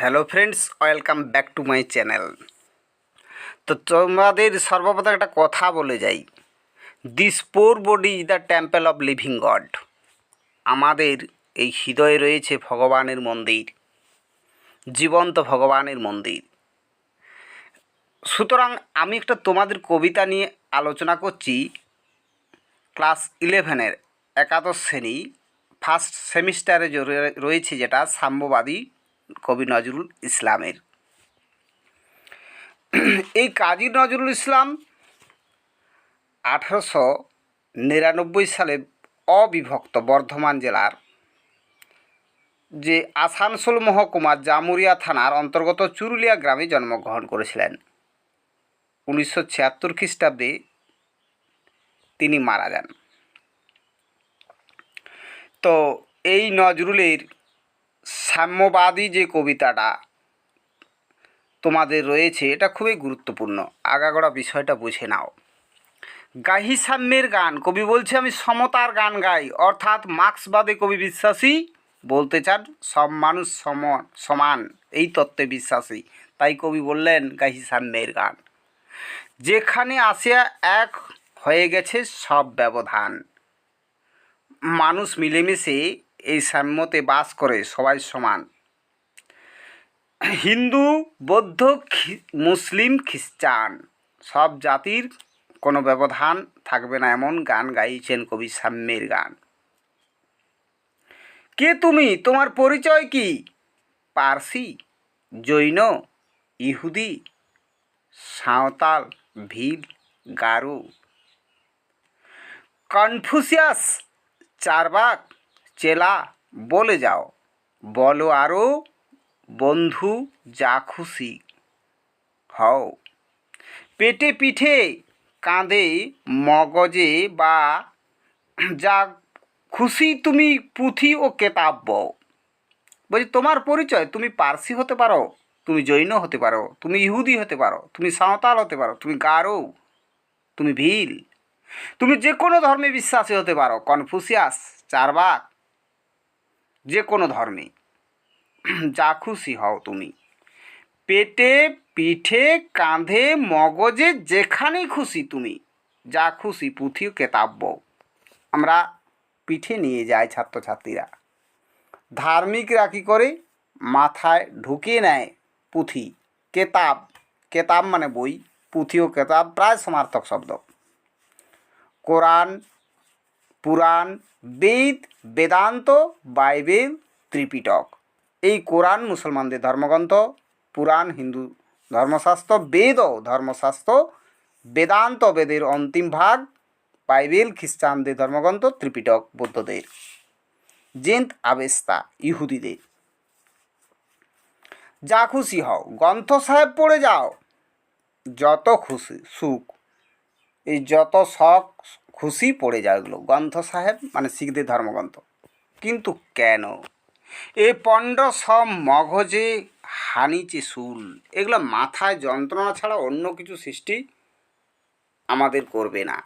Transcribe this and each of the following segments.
Hello friends, welcome back to my channel. তো তোমাদের সর্বপ্রথম একটা কথা বলে যাই। This poor body is the temple of living god আমাদের এই হৃদয়ে রয়েছে ভগবানের মন্দির, জীবন্ত ভগবানের মন্দির। সুতরাং আমি একটা তোমাদের কবিতা নিয়ে আলোচনা করছি। ক্লাস ইলেভেনের একাদশ শ্রেণি ফার্স্ট সেমিস্টারে রয়েছে যেটা সাম্যবাদী কবি নজরুল ইসলামের। এই কাজী নজরুল ইসলাম আঠারোশো নিরানব্বই সালে অবিভক্ত বর্ধমান জেলার যে আসানসোল মহকুমার জামুরিয়া থানার অন্তর্গত চুরুলিয়া গ্রামে জন্মগ্রহণ করেছিলেন। উনিশশো ছিয়াত্তর খ্রিস্টাব্দে তিনি মারা যান। তো এই নজরুলের সাম্যবাদী যে কবিতাটা তোমাদের রয়েছে, এটা খুবই গুরুত্বপূর্ণ। আগাগোড়া বিষয়টা বুঝে নাও। গাহি সাম্যের গান, কবি বলছে আমি সমতার গান গাই, অর্থাৎ মার্ক্সবাদে কবি বিশ্বাসী, বলতে চান সব মানুষ সম সমান, এই তত্ত্বে বিশ্বাসী। তাই কবি বললেন গাহি সাম্যের গান। যেখানে আসিয়া এক হয়ে গেছে সব ব্যবধান। মানুষ মিলেমিশে এই সাম্যতে বাস করে সবাই সমান। হিন্দু, বৌদ্ধ মুসলিম, খ্রিস্টান সব জাতির কোনো ব্যবধান থাকবে না এমন গান গাইছেন কবি সাম্যের গান। কে তুমি? তোমার পরিচয় কি? পার্সি, জৈন, ইহুদি, সাঁওতাল, ভিল, গারু। কনফুসিয়াস চারবাক চেলা, বলে যাও। বলো আরও বন্ধু, যা খুশি হও। পেটে পিঠে কাঁধে মগজে বা যা খুশি তুমি পুঁথি ও কেতাব বও। বলছি, তোমার পরিচয়, তুমি পার্সি হতে পারো, তুমি জৈন হতে পারো, তুমি ইহুদি হতে পারো, তুমি সাঁওতাল হতে পারো, তুমি গারো, তুমি ভিল। তুমি যে কোনো ধর্মে বিশ্বাসী হতে পারো, কনফুসিয়াস, চারবাক যে কোনো ধর্মে। যা খুশি হও তুমি। পেটে পিঠে কাঁধে মগজে যেখানেই খুশি তুমি। যা খুশি পুঁথি কেতাব্য। আমরা পিঠে নিয়ে যাই ছাত্রছাত্রীরা। ধার্মিকরা কী করে? মাথায় ঢুকিয়ে নেয় পুঁথি। কেতাব। কেতাব মানে বই। পুঁথি ও কেতাব প্রায় সমার্থক শব্দ। Quran Purana, Veda, Vedanta, Bible, Tripitaka. এই কোরআন মুসলমানদের ধর্মগ্রন্থ, পুরাণ, হিন্দু ধর্মশাস্ত্র বেদও ধর্মশাস্ত্র, বেদান্ত বেদের অন্তিম ভাগ, বাইবেল খ্রিস্টানদের ধর্মগ্রন্থ, ত্রিপিটক বৌদ্ধদের। জেন্ত আবেস্তা, ইহুদিদের। যা খুশি হও, গ্রন্থ সাহেব পড়ে যাও। যত খুশি সুখ, এই যত শখ খুশি পড়ে যায় এগুলো গ্রন্থ সাহেব মানে শিখদের ধর্মগ্রন্থ। কিন্তু কেন? এ পণ্ড সব মগজে হানিচে শুল এগুলো মাথায় যন্ত্রণা ছাড়া অন্য কিছু সৃষ্টি আমাদের করবে না।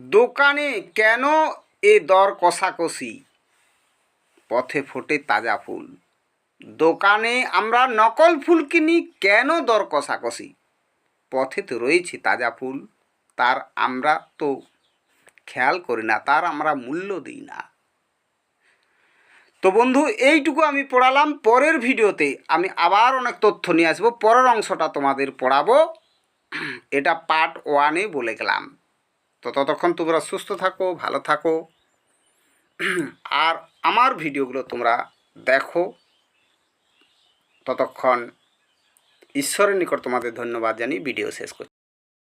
দোকানে কেন এ দর কষাকষি? পথে ফোটে তাজা ফুল। দোকানে আমরা নকল ফুল কিনি, কেন দর কষাকষি? পথে তো রয়েছে তাজা ফুল। তার আমরা তো খেয়াল করি না, তার আমরা মূল্য দিই না। তো বন্ধু, এইটুকু আমি পড়ালাম। পরের ভিডিওতে আমি আবার অনেক তথ্য নিয়ে আসব। পরের অংশটা তোমাদের পড়াবো। এটা পার্ট ওয়ানে বলে গেলাম। তো ততক্ষণ তোমরা সুস্থ থাকো, ভালো থাকো। আর আমার ভিডিওগুলো তোমরা দেখো। ততক্ষণ ঈশ্বরের নিকট তোমাদের ধন্যবাদ জানিয়ে ভিডিও শেষ করছি।